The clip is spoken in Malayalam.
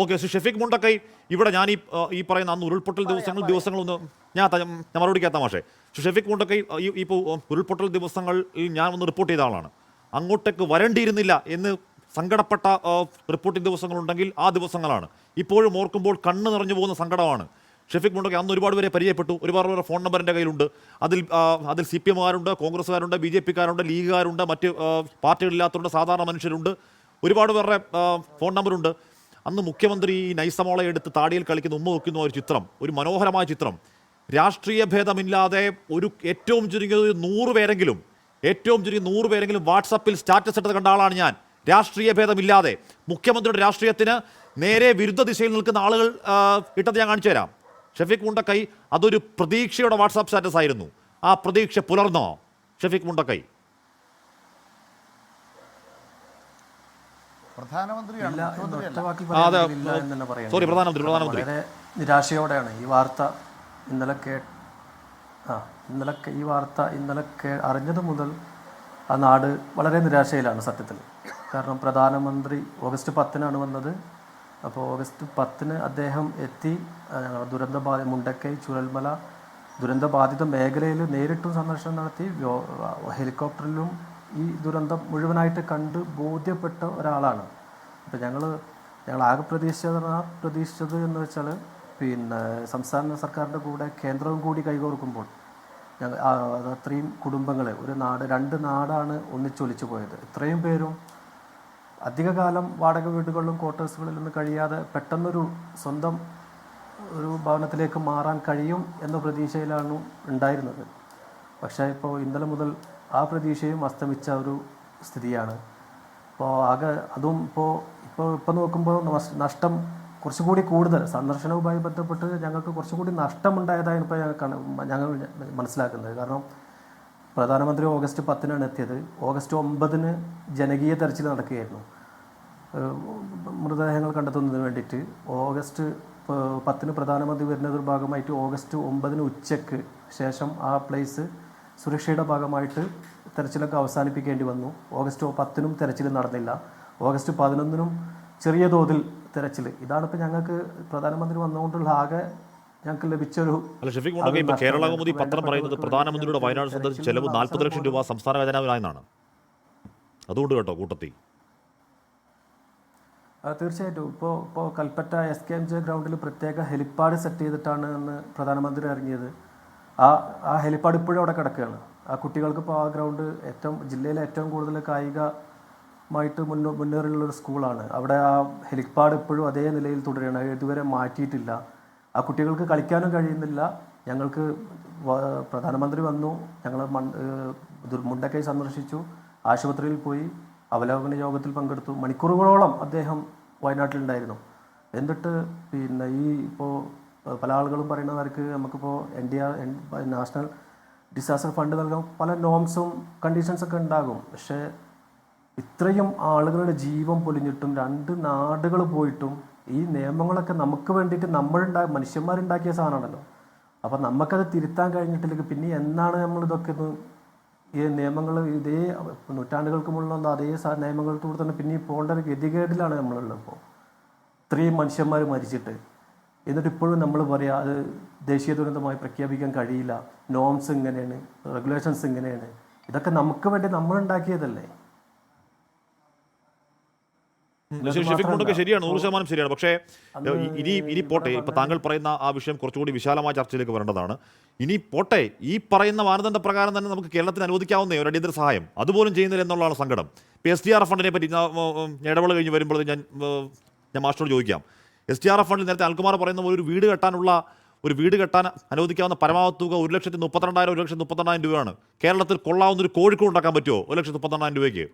ഓക്കെ ശ്രീ ഷെഫീഖ് മുണ്ടക്കൈ ഇവിടെ ഞാൻ ഈ ഈ പറയുന്ന അന്ന് ഉരുൾപൊട്ടൽ ദിവസങ്ങൾ ദിവസങ്ങളൊന്ന് ഞാൻ ഞാൻ മറുപടി എത്താം പക്ഷേ ശ്രീ ഷെഫീഖ് മുണ്ടക്കൈ ഈ ഇപ്പോൾ ഉരുൾപൊട്ടൽ ദിവസങ്ങൾ ഞാൻ ഒന്ന് റിപ്പോർട്ട് ചെയ്ത ആളാണ്. അങ്ങോട്ടേക്ക് വരേണ്ടിയിരുന്നില്ല എന്ന് സങ്കടപ്പെട്ട റിപ്പോർട്ടിംഗ് ദിവസങ്ങളുണ്ടെങ്കിൽ ആ ദിവസങ്ങളാണ്. ഇപ്പോഴും ഓർക്കുമ്പോൾ കണ്ണ് നിറഞ്ഞു പോകുന്ന സങ്കടമാണ്. ഷെഫീഖ് മുണ്ടൊക്കെ അന്ന് ഒരുപാട് പേരെ പരിചയപ്പെട്ടു. ഒരുപാട് പേരെ ഫോൺ നമ്പർ എന്റെ കയ്യിലുണ്ട്. അതിൽ അതിൽ സി പി എമ്മുകാരുണ്ട് കോൺഗ്രസ്സുകാരുണ്ട് ബി ജെ പിക്കാരുണ്ട് ലീഗുകാരുണ്ട് മറ്റ് പാർട്ടികളില്ലാത്തവരുണ്ട് സാധാരണ മനുഷ്യരുണ്ട്. ഒരുപാട് പേരുടെ ഫോൺ നമ്പറുണ്ട്. അന്ന് മുഖ്യമന്ത്രി ഈ നൈസമോളെ എടുത്ത് താടിയിൽ കളിക്കുന്ന ഉമ്മ വെക്കുന്ന ഒരു ചിത്രം ഒരു മനോഹരമായ ചിത്രം. രാഷ്ട്രീയ ഭേദമില്ലാതെ ഒരു ഏറ്റവും ചുരുങ്ങിയത് ഒരു നൂറ് പേരെങ്കിലും ഏറ്റവും ചുരുങ്ങി നൂറ് പേരെങ്കിലും വാട്സപ്പിൽ സ്റ്റാറ്റസ് ഇട്ടത് കണ്ട ആളാണ് ഞാൻ. രാഷ്ട്രീയ ഭേദമില്ലാതെ. മുഖ്യമന്ത്രിയുടെ രാഷ്ട്രീയത്തിന് നേരെ വിരുദ്ധ ദിശയിൽ നിൽക്കുന്ന ആളുകൾ ഇട്ടത് ഞാൻ കാണിച്ചു തരാം. ഷഫീഖ് മുണ്ടക്കൈ അതൊരു പ്രതീക്ഷയുടെ വാട്സാപ്പ് സ്റ്റാറ്റസ് ആയിരുന്നു. ആ പ്രതീക്ഷ പുലർന്നോ? ഷഫീഖ് മുണ്ടക്കൈ പ്രധാനമന്ത്രിയാണ് ഇല്ല എന്ന് മുഖ്യമന്ത്രിയല്ല ഒറ്റ വാക്കിൽ ആ, അതെ, പറയാൻ ഇല്ല എന്ന് തന്നെ പറയാം സോറി പ്രധാനമന്ത്രി, പ്രധാനമന്ത്രി. നിരാശയോടെയാണ് ഈ വാർത്ത ഇന്നലെ കേ ആ ഇന്നലെ ഈ വാർത്ത ഇന്നലെ കേ അറിഞ്ഞത് മുതൽ ആ നാട് വളരെ നിരാശയിലാണ് സത്യത്തിൽ. കാരണം പ്രധാനമന്ത്രി ഓഗസ്റ്റ് പത്തിനാണ് വന്നത്. അപ്പോൾ ഓഗസ്റ്റ് പത്തിന് അദ്ദേഹം എത്തി ഞങ്ങളുടെ ദുരന്ത ബാധ മുണ്ടക്കൈ ചുരൽമല ദുരന്തബാധിത മേഖലയിൽ നേരിട്ടും സന്ദർശനം നടത്തി ഹെലികോപ്റ്ററിലും ഈ ദുരന്തം മുഴുവനായിട്ട് കണ്ട് ബോധ്യപ്പെട്ട ഒരാളാണ്. അപ്പം ഞങ്ങൾ ഞങ്ങൾ ആകെ പ്രതീക്ഷിച്ചത് പ്രതീക്ഷിച്ചത് എന്ന് വെച്ചാൽ പിന്നെ സംസ്ഥാന സർക്കാരിന്റെ കൂടെ കേന്ദ്രവും കൂടി കൈകോർക്കുമ്പോൾ ഞങ്ങൾ അത്രയും കുടുംബങ്ങളെ ഒരു നാട് രണ്ട് നാടാണ് ഒന്നിച്ചൊലിച്ചു പോയത്. ഇത്രയും പേരും അധികകാലം വാടക വീടുകളിലും ക്വാർട്ടേഴ്സുകളിലൊന്നും കഴിയാതെ പെട്ടെന്നൊരു സ്വന്തം ഒരു ഭവനത്തിലേക്ക് മാറാൻ കഴിയും എന്ന പ്രതീക്ഷയിലാണ് ഉണ്ടായിരുന്നത്. പക്ഷേ ഇപ്പോൾ ഇന്നലെ മുതൽ ആ പ്രതീക്ഷയും അസ്തമിച്ച ഒരു സ്ഥിതിയാണ്. അപ്പോൾ ആകെ അതും ഇപ്പോൾ ഇപ്പോൾ ഇപ്പോൾ നോക്കുമ്പോൾ നഷ്ടം കുറച്ചുകൂടി കൂടുതൽ. സന്ദർശനവുമായി ബന്ധപ്പെട്ട് ഞങ്ങൾക്ക് കുറച്ചുകൂടി നഷ്ടമുണ്ടായതായി ഇപ്പോൾ ഞങ്ങൾ ഞങ്ങൾ മനസ്സിലാക്കുന്നത്. കാരണം പ്രധാനമന്ത്രി ഓഗസ്റ്റ് പത്തിനാണ് എത്തിയത്. ഓഗസ്റ്റ് ഒമ്പതിന് ജനകീയ തെരച്ചിൽ നടക്കുകയായിരുന്നു. മൃതദേഹങ്ങൾ കണ്ടെത്തുന്നതിന് വേണ്ടിയിട്ട് ഓഗസ്റ്റ് പത്തിന് പ്രധാനമന്ത്രി വരുന്നതിന് ഭാഗമായിട്ട് ഓഗസ്റ്റ് ഒമ്പതിന് ഉച്ചയ്ക്ക് ശേഷം ആ പ്ലേസ് സുരക്ഷയുടെ ഭാഗമായിട്ട് തെരച്ചിലൊക്കെ അവസാനിപ്പിക്കേണ്ടി വന്നു. ഓഗസ്റ്റ് പത്തിനും തെരച്ചിൽ നടന്നില്ല. ഓഗസ്റ്റ് പതിനൊന്നിനും ചെറിയ തോതിൽ തെരച്ചിൽ ഇതാണ് ഇപ്പോൾ ഞങ്ങൾക്ക് പ്രധാനമന്ത്രി വന്നുകൊണ്ടുള്ള ആകെ ഞങ്ങൾക്ക് ലഭിച്ചൊരു അല്ല ഷഫീഖ് മുണ്ടക്കൈ ഇപ്പോൾ കേരള കൗമുദി പത്രം പറയുന്നത് പ്രധാനമന്ത്രിയുടെ വയനാട് സന്ദർശിച്ച ചെലവ് നാൽപ്പത് ലക്ഷം രൂപ സംസ്ഥാന ഖജനാവിലായെന്നാണ് അതുകൊണ്ട് കേട്ടോ കൂട്ടത്തി. തീർച്ചയായിട്ടും. ഇപ്പോൾ ഇപ്പോൾ Kalpetta S K M J ഗ്രൗണ്ടിൽ പ്രത്യേക ഹെലിപ്പാഡ് സെറ്റ് ചെയ്തിട്ടാണ് എന്ന് പ്രധാനമന്ത്രി ഇറങ്ങിയത്. ആ ആ ഹെലിപ്പാഡ് ഇപ്പോഴും അവിടെ കിടക്കുകയാണ്. ആ കുട്ടികൾക്ക് ഇപ്പോൾ ആ ഗ്രൗണ്ട് ഏറ്റവും ജില്ലയിലെ ഏറ്റവും കൂടുതൽ കായികമായിട്ട് മുന്നോ മുന്നേറിയുള്ള ഒരു സ്കൂളാണ്. അവിടെ ആ ഹെലിപ്പാഡ് ഇപ്പോഴും അതേ നിലയിൽ തുടരുകയാണ്. ഇതുവരെ മാറ്റിയിട്ടില്ല. ആ കുട്ടികൾക്ക് കളിക്കാനും കഴിയുന്നില്ല. ഞങ്ങൾക്ക് പ്രധാനമന്ത്രി വന്നു. ഞങ്ങൾ മുണ്ടക്കൈ സന്ദർശിച്ചു. ആശുപത്രിയിൽ പോയി അവലോകന യോഗത്തിൽ പങ്കെടുത്തു. മണിക്കൂറുകളോളം അദ്ദേഹം വയനാട്ടിലുണ്ടായിരുന്നു. എന്നിട്ട് പിന്നെ ഈ ഇപ്പോൾ പല ആളുകളും പറയുന്നത് അവർക്ക് നമുക്കിപ്പോൾ N D R national disaster fund നൽകാൻ പല നോംസും കണ്ടീഷൻസൊക്കെ ഉണ്ടാകും. പക്ഷേ ഇത്രയും ആളുകളുടെ ജീവൻ പൊലിഞ്ഞിട്ടും രണ്ട് നാടുകൾ പോയിട്ടും ഈ നിയമങ്ങളൊക്കെ നമുക്ക് വേണ്ടിയിട്ട് നമ്മളുണ്ടാ മനുഷ്യന്മാരുണ്ടാക്കിയ സാധനമാണല്ലോ. അപ്പം നമുക്കത് തിരുത്താൻ കഴിഞ്ഞിട്ടില്ലെങ്കിൽ പിന്നെ എന്നാണ് നമ്മൾ ഇതൊക്കെ ഒന്ന് ഈ നിയമങ്ങൾ ഇതേ നൂറ്റാണ്ടുകൾക്ക് മുകളിലുള്ള അതേ നിയമങ്ങളിലൂടെ തന്നെ പിന്നെ പോകേണ്ട ഒരു ഗതികേടിലാണ് നമ്മളുള്ളത് ഇപ്പോൾ ഇത്രയും മനുഷ്യന്മാർ മരിച്ചിട്ട്. എന്നിട്ട് ഇപ്പോഴും നമ്മൾ പറയാം അത് ദേശീയ ദുരന്തമായി പ്രഖ്യാപിക്കാൻ കഴിയില്ല. നോംസ് ഇങ്ങനെയാണ് റെഗുലേഷൻസ് ഇങ്ങനെയാണ്. ഇതൊക്കെ നമുക്ക് വേണ്ടി നമ്മൾ ഉണ്ടാക്കിയതല്ലേ? മുണ്ടൊക്കെ ശരിയാണ്. നൂറ് ശതമാനം ശരിയാണ്. പക്ഷേ ഇനി ഇനി പോട്ടെ. ഇപ്പൊ താങ്കൾ പറയുന്ന ആ വിഷയം കുറച്ചുകൂടി വിശാലമായ ചർച്ചയിലേക്ക് വരേണ്ടതാണ്. ഇനി പോട്ടെ. ഈ പറയുന്ന മാനദണ്ഡ പ്രകാരം തന്നെ നമുക്ക് കേരളത്തിന് അനുവദിക്കാവുന്ന ഒരു അടിയന്തര സഹായം. അതുപോലും ചെയ്യുന്നില്ല എന്നുള്ളതാണ് സങ്കടം. പി എസ് ഡി ആർ ഫണ്ടിനെ പറ്റി ഇടപെടൽ ഇടവേള കഴിഞ്ഞ് വരുമ്പോൾ ഞാൻ ഞാൻ മാസ്റ്ററോട് ചോദിക്കാം. എസ് ടി ആർ എഫ് ഫണ്ടിൽ നേരത്തെ അൽകുമാർ പറയുന്ന പോലെ ഒരു വീട് കെട്ടാനുള്ള ഒരു വീട് കെട്ടാൻ അനുവദിക്കാവുന്ന പരമാവധി തുക ഒരു ലക്ഷത്തി മുപ്പത്തിരണ്ടായിരം ഒരു ലക്ഷത്തി മുപ്പത്തിരണ്ടായിരം രൂപയാണ്. കേരളത്തിൽ കൊള്ളാവുന്ന ഒരു കോഴിക്കോട് ഉണ്ടാക്കാൻ പറ്റുമോ? ഒരു ലക്ഷത്തി മുപ്പത്തിരണ്ടായിരം രൂപയ്ക്ക്.